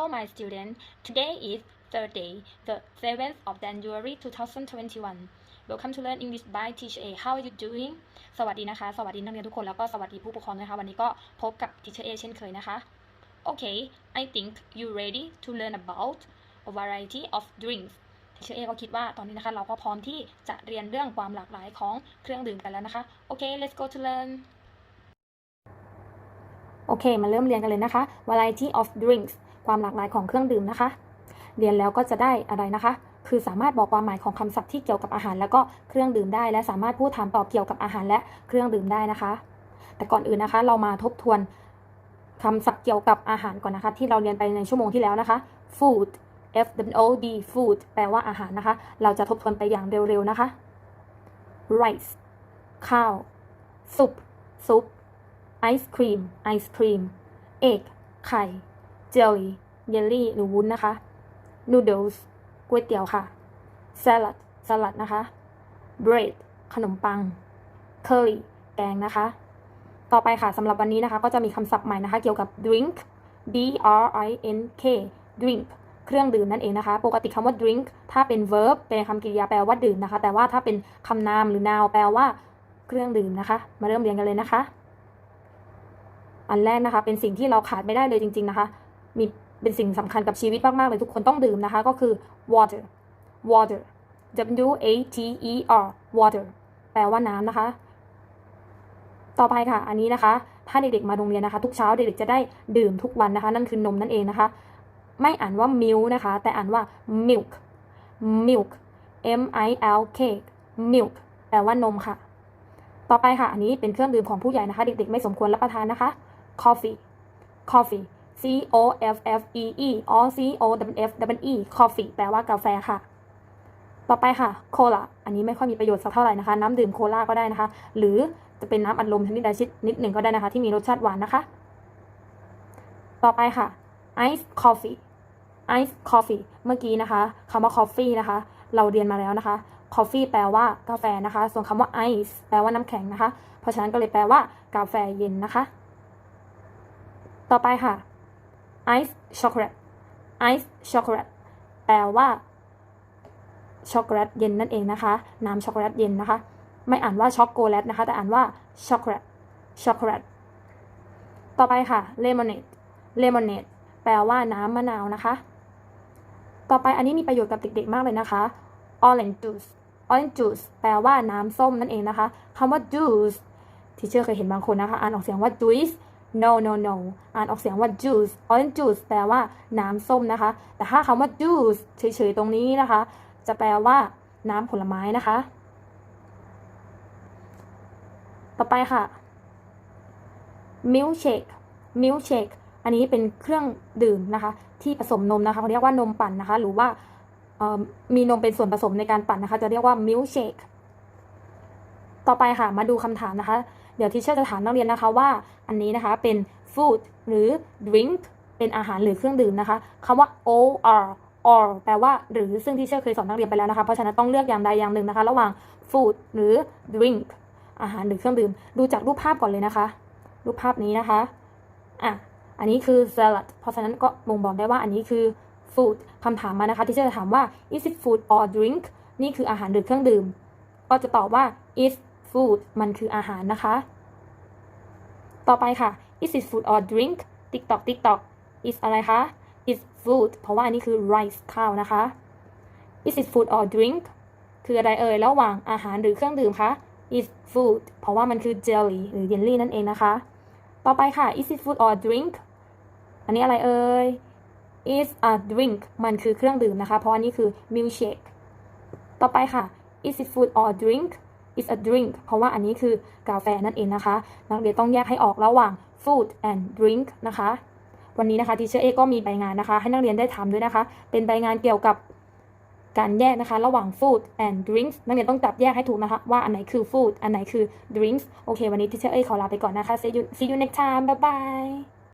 Hello, my student. Today is Thursday, the 7th of January 2021. Welcome to Learn English by Teacher A. How are you doing? สวัสดีนะคะ สวัสดีนักเรียนทุกคนแล้วก็สวัสดีผู้ปกครองนะคะ วันนี้ก็พบกับ Teacher A เช่นเคยนะคะ Okay, I think you ready to learn about a variety of drinks. Teacher A ก็คิดว่าตอนนี้นะคะ เราก็พร้อมที่จะเรียนเรื่องความหลากหลายของเครื่องดื่มกันแล้วนะคะ Okay, let's go to learn. โอเค มาเริ่มเรียนกันเลยนะคะ variety of drinks ความหลากหลายของเครื่องดื่มนะคะ เรียนแล้วก็จะได้อะไรนะคะ คือสามารถบอกความหมายของคำศัพท์ที่เกี่ยวกับอาหาร แล้วก็เครื่องดื่มได้ และสามารถพูดถามตอบเกี่ยวกับอาหารและเครื่องดื่มได้นะคะ แต่ก่อนอื่นนะคะ เรามาทบทวนคำศัพท์เกี่ยวกับอาหารก่อนนะคะ ที่เราเรียนไปในชั่วโมงที่แล้วนะคะ food F W O D food แปลว่าอาหารนะคะ เราจะทบทวนไปอย่างเร็วๆนะคะ rice ข้าว soup ซุปไอศครีมไอศครีมเอกไข่ เจลลี่เยลลี่หรือวุ้นนะคะนูด d ลส์ก๋วยเตี๋ยวค่ะสลัดสลัดนะคะ bread ขนมปัง curry แกงนะคะ ต่อไปค่ะสำหรับวันนี้นะคะ ก็จะมีคำศัพท์ใหม่นะคะ เกี่ยวกับ drink D R I N K drink เครื่องดื่มนั่นเองนะคะ ปกติคำว่า drink ถ้าเป็น verb เป็นคำกริยาแปลว่าดื่มนะคะ แต่ว่าถ้าเป็นคำนามหรือ noun แปลว่าเครื่องดื่มนะคะ มาเริ่มเรียนกันเลยนะคะ อันแรกนะคะ เป็นสิ่งที่เราขาดไม่ได้เลยจริง ๆนะคะ มีเป็นสิ่งสำคัญกับชีวิตมาก ๆ เลยทุกคนต้องดื่มนะคะ ก็คือ water water W A T E R water แปลว่าน้ำนะคะ ต่อไปค่ะ อันนี้นะคะ ถ้าเด็กๆมาโรงเรียนนะคะ ทุกเช้าเด็กๆจะได้ดื่มทุกวันนะคะ นั่นคือนมนั่นเองนะคะ ไม่อ่านว่า milk นะคะ แต่อ่านว่า milk milk M I L K milk แปลว่านมค่ะ ต่อไปค่ะ อันนี้เป็นเครื่องดื่มของผู้ใหญ่นะคะ เด็กๆไม่สมควรรับประทานนะคะ coffee coffee C O F F E E or C O W F W E coffee แปลว่ากาแฟค่ะ ต่อไปค่ะโคลาอันนี้ไม่ค่อยมีประโยชน์สักเท่าไหร่นะคะ น้ำดื่มโคลาก็ได้นะคะ หรือจะเป็นน้ำอัดลมชนิดใดชนิดหนึ่งก็ได้นะคะ ที่มีรสชาติหวานนะคะ ต่อไปค่ะ ice coffee ice coffee เมื่อกี้นะคะคำว่า coffee นะคะ เราเรียนมาแล้วนะคะ coffee แปลว่ากาแฟนะคะ ส่วนคำว่า ice แปลว่าน้ำแข็งนะคะ เพราะฉะนั้นก็เลยแปลว่ากาแฟเย็นนะคะ ต่อไปค่ะ ice chocolate ice chocolate แปลว่าช็อกโกแลตเย็นนั่นเองนะคะ น้ำช็อกโกแลตเย็นนะคะ ไม่อ่านว่าช็อกโกแลตนะคะ แต่อ่านว่าช็อกโกแลตช็อกโกแลตต่อไปค่ะ lemonade lemonade แปลว่าน้ำมะนาวนะคะ ต่อไปอันนี้มีประโยชน์กับเด็กๆมากเลยนะคะ orange juice orange juice แปลว่าน้ำส้มนั่นเองนะคะคำว่า juice ที่เชื่อเคยเห็นบางคนนะคะ อ่านออกเสียงว่า juice no no no อ่านออกเสียงว่า juice orange juice แปลว่าน้ำส้มนะคะ แต่ถ้าคำว่า juice เฉยๆตรงนี้นะคะ จะแปลว่าน้ำผลไม้นะคะ ต่อไปค่ะ milkshake milkshake อันนี้เป็นเครื่องดื่มนะคะ ที่ผสมนมนะคะเขาเรียกว่านมปั่นนะคะ หรือว่ามีนมเป็นส่วนผสมในการปั่นนะคะ จะเรียกว่า milkshake ต่อไปค่ะมาดูคำถามนะคะ เดี๋ยวที่เชื่อจะถามนักเรียนนะคะว่าอันนี้นะคะเป็น food หรือ drink เป็นอาหารหรือเครื่องดื่มนะคะคำว่า or or แปลว่าหรือซึ่งที่เชื่อเคยสอนนักเรียนไปแล้วนะคะ เพราะฉะนั้นต้องเลือกอย่างใดอย่างหนึ่งนะคะ ระหว่าง food หรือ drink อาหารหรือเครื่องดื่ม ดูจากรูปภาพก่อนเลยนะคะ รูปภาพนี้นะคะอะอันนี้คือ salad เพราะฉะนั้นก็บ่งบอกได้ว่าอันนี้คือ food คำถามมานะคะ ที่เชื่อจะถามว่า is it food or drink นี่คืออาหารหรือเครื่องดื่ม ก็จะตอบว่า is food มันคืออาหารนะคะ ต่อไปค่ะ is it food or drink tiktok tiktok is อะไรคะ is food เพราะว่าอันนี้คือ rice ข้าวนะคะ is it food or drink คืออะไรเอ่ยระหว่างอาหารหรือเครื่องดื่มคะ is food เพราะว่ามันคือ jelly หรือ jelly นั่นเองนะคะ ต่อไปค่ะ is it food or drink อันนี้อะไรเอ่ย is a drink มันคือเครื่องดื่มนะคะ เพราะอันนี้คือ milkshake ต่อไปค่ะ is it food or drink is a drink เพราะว่าอันนี้คือกาแฟนั่นเองนะคะ นักเรียนต้องแยกให้ออกระหว่าง food and drink นะคะ วันนี้นะคะทีเชอร์เอก็มีใบงานนะคะ ให้นักเรียนได้ทำด้วยนะคะ เป็นใบงานเกี่ยวกับการแยกนะคะระหว่าง food and drinks นักเรียนต้องจับแยกให้ถูกนะคะ ว่าอันไหนคือ food อันไหนคือ drinks โอเค วันนี้ทีเชอร์เอขอลาไปก่อนนะคะ see you see you next time bye bye